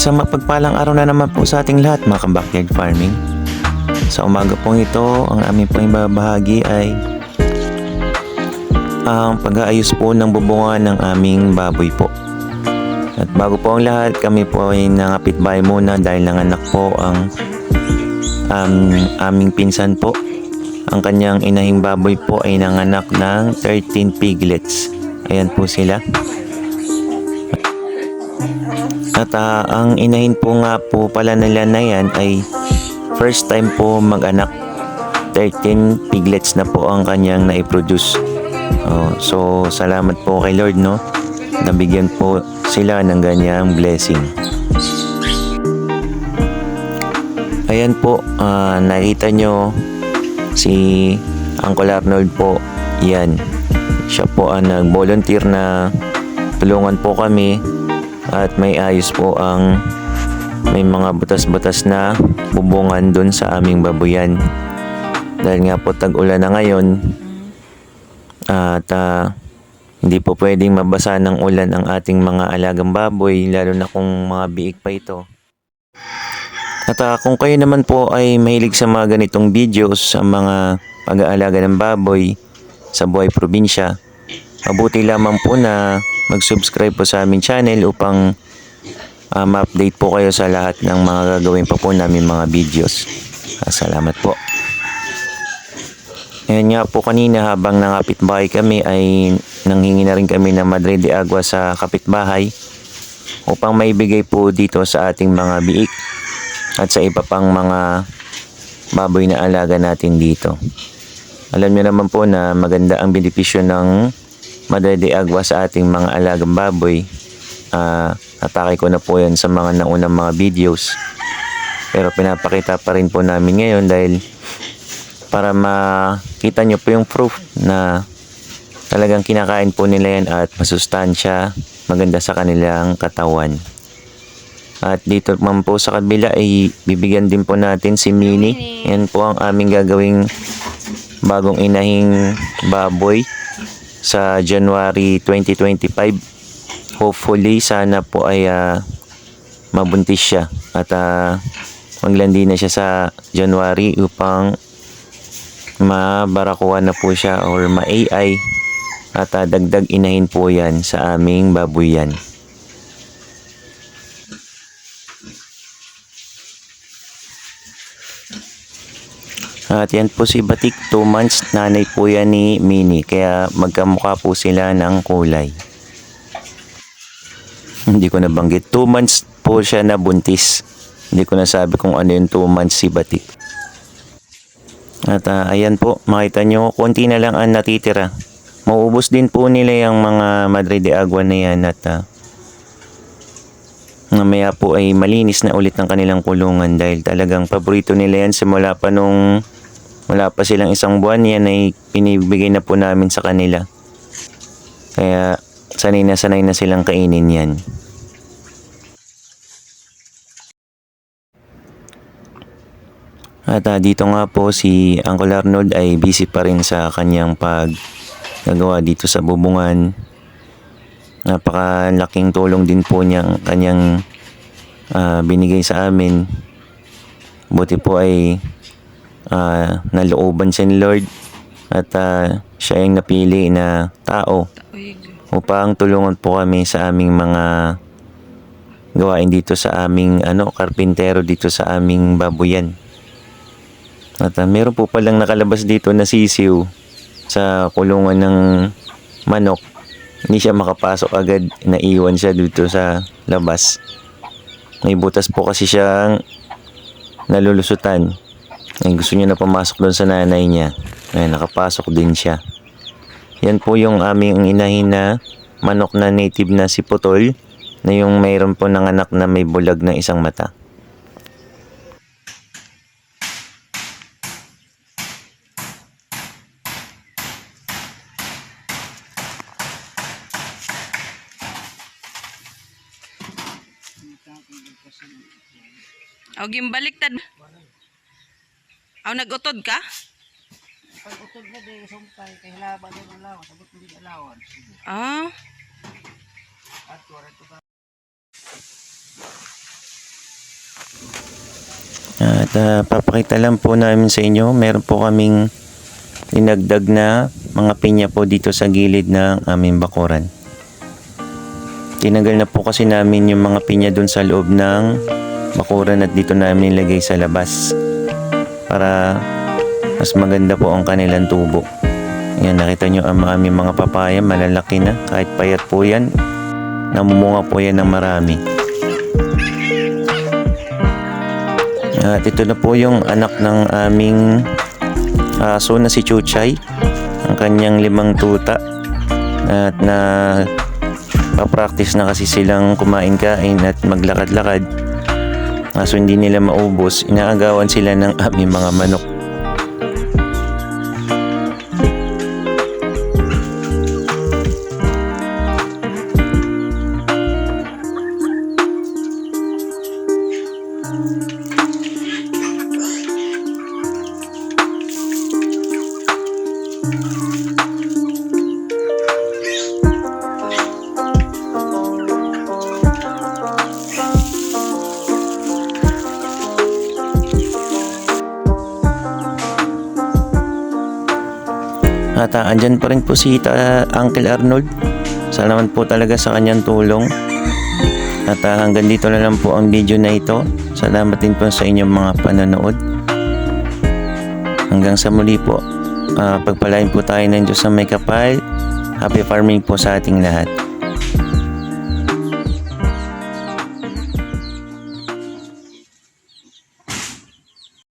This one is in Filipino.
Isang mapagpalang araw na naman po sa ating lahat mga ka-backyard farming. Sa umaga pong ito, ang aming pong ibabahagi ay ang pag-aayos po ng bubungan ng aming baboy po. At bago po ang lahat, kami po ay nangapit bahay muna dahil nanganak po ang um, aming pinsan po. Ang kanyang inahing baboy po ay nanganak ng 13 piglets. Ayan po sila. At ah, ang inahin po nga po pala nila na yan ay first time po mag-anak. 13 piglets na po ang kanyang naiproduce. Oh, so salamat po kay Lord no. Nabigyan po sila ng ganyang blessing. Ayan po, ah, nakita nyo si Uncle Arnold po. Yan. Siya po ang nag-volunteer na tulungan po kami at may ayos po ang may mga butas-butas na bubungan dun sa aming babuyan. Dahil nga po tag-ulan na ngayon at ah, hindi po pwedeng mabasa ng ulan ang ating mga alagang baboy lalo na kung mga biik pa ito. At ah, kung kayo naman po ay mahilig sa mga ganitong videos sa mga pag-aalaga ng baboy sa buhay probinsya, mabuti lamang po na mag-subscribe po sa aming channel upang ah, ma-update po kayo sa lahat ng mga gagawin pa po namin mga videos. Ah, salamat po. Ngayon nga po kanina habang nangapit bahay kami ay nanghingi na rin kami ng Madre de Agua sa kapitbahay upang maibigay po dito sa ating mga biik at sa iba pang mga baboy na alaga natin dito. Alam niyo naman po na maganda ang benepisyo ng Agua sa ating mga alagang baboy. Ah, natake ko na po yan sa mga naunang mga videos. Pero pinapakita pa rin po namin ngayon dahil para makita nyo po yung proof na talagang kinakain po nila yan at masustansya, maganda sa kanilang katawan. At dito man po sa kabila ay bibigyan din po natin si Mini. Yan po ang aming gagawing bagong inahing baboy sa January 2025. Hopefully sana po ay ah, mabuntis siya at uh, maglandi na siya sa January upang mabarakuha na po siya or ma-AI at ah, dagdag inahin po yan sa aming babuyan. At yan po si Batik, 2 months, nanay po yan ni Mini, kaya magkamukha po sila ng kulay. Hindi ko nabanggit, 2 months po siya na buntis. Hindi ko nasabi kung ano yung 2 months si Batik. At ah, ayan po, makita nyo, konti na lang ang natitira. Mauubos din po nila yung mga Madre de Agua na yan at ah, mamaya po ay malinis na ulit ng kanilang kulungan dahil talagang paborito nila yan simula pa nung wala pa silang isang buwan yan ay pinibigay na po namin sa kanila. Kaya sanay na sanay na silang kainin yan. At ah, dito nga po si Uncle Arnold ay busy pa rin sa kanyang pag dito sa bubungan. Napakalaking tulong din po niyang kanyang ah, binigay sa amin. Buti po ay ah, nalooban siya ni Lord at ah, siya yung napili na tao upang tulungan po kami sa aming mga gawain dito sa aming ano karpintero dito sa aming babuyan. At ah, meron po palang nakalabas dito na sisiw sa kulungan ng manok. Hindi siya makapasok agad. Naiwan siya dito sa labas. May butas po kasi siyang nalulusutan. Ay, gusto niya na pumasok doon sa nanay niya. Ay, nakapasok din siya. Yan po yung aming inahin na manok na native na si Putol na yung mayroon po ng anak na may bulag na isang mata. Aw gimbaliktad. Aw nagutod ka? Pag utod na di sumpay kay halaba din ang lawan, sabot hindi alawan. Ah, At wala to ka. At ah, papakita lang po namin sa inyo, meron po kaming dinagdag na mga pinya po dito sa gilid ng aming bakuran. Tinanggal na po kasi namin yung mga pinya dun sa loob ng bakuran at dito namin nilagay sa labas para mas maganda po ang kanilang tubo. Ayan, nakita nyo ang aming mga papaya, malalaki na. Kahit payat po yan, namumunga po yan ng marami. At ito na po yung anak ng aming aso na si Chuchay. Ang kanyang limang tuta. At na papractice na kasi silang kumain-kain at maglakad-lakad. Kaso hindi nila maubos, inaagawan sila ng aming mga manok. At uh, andyan pa rin po si ta, Uncle Arnold. Salamat po talaga sa kanyang tulong. At ah, hanggang dito na lang po ang video na ito. Salamat din po sa inyong mga panonood. Hanggang sa muli po. Ah, pagpalain po tayo ng Diyos sa may kapal. Happy farming po sa ating lahat.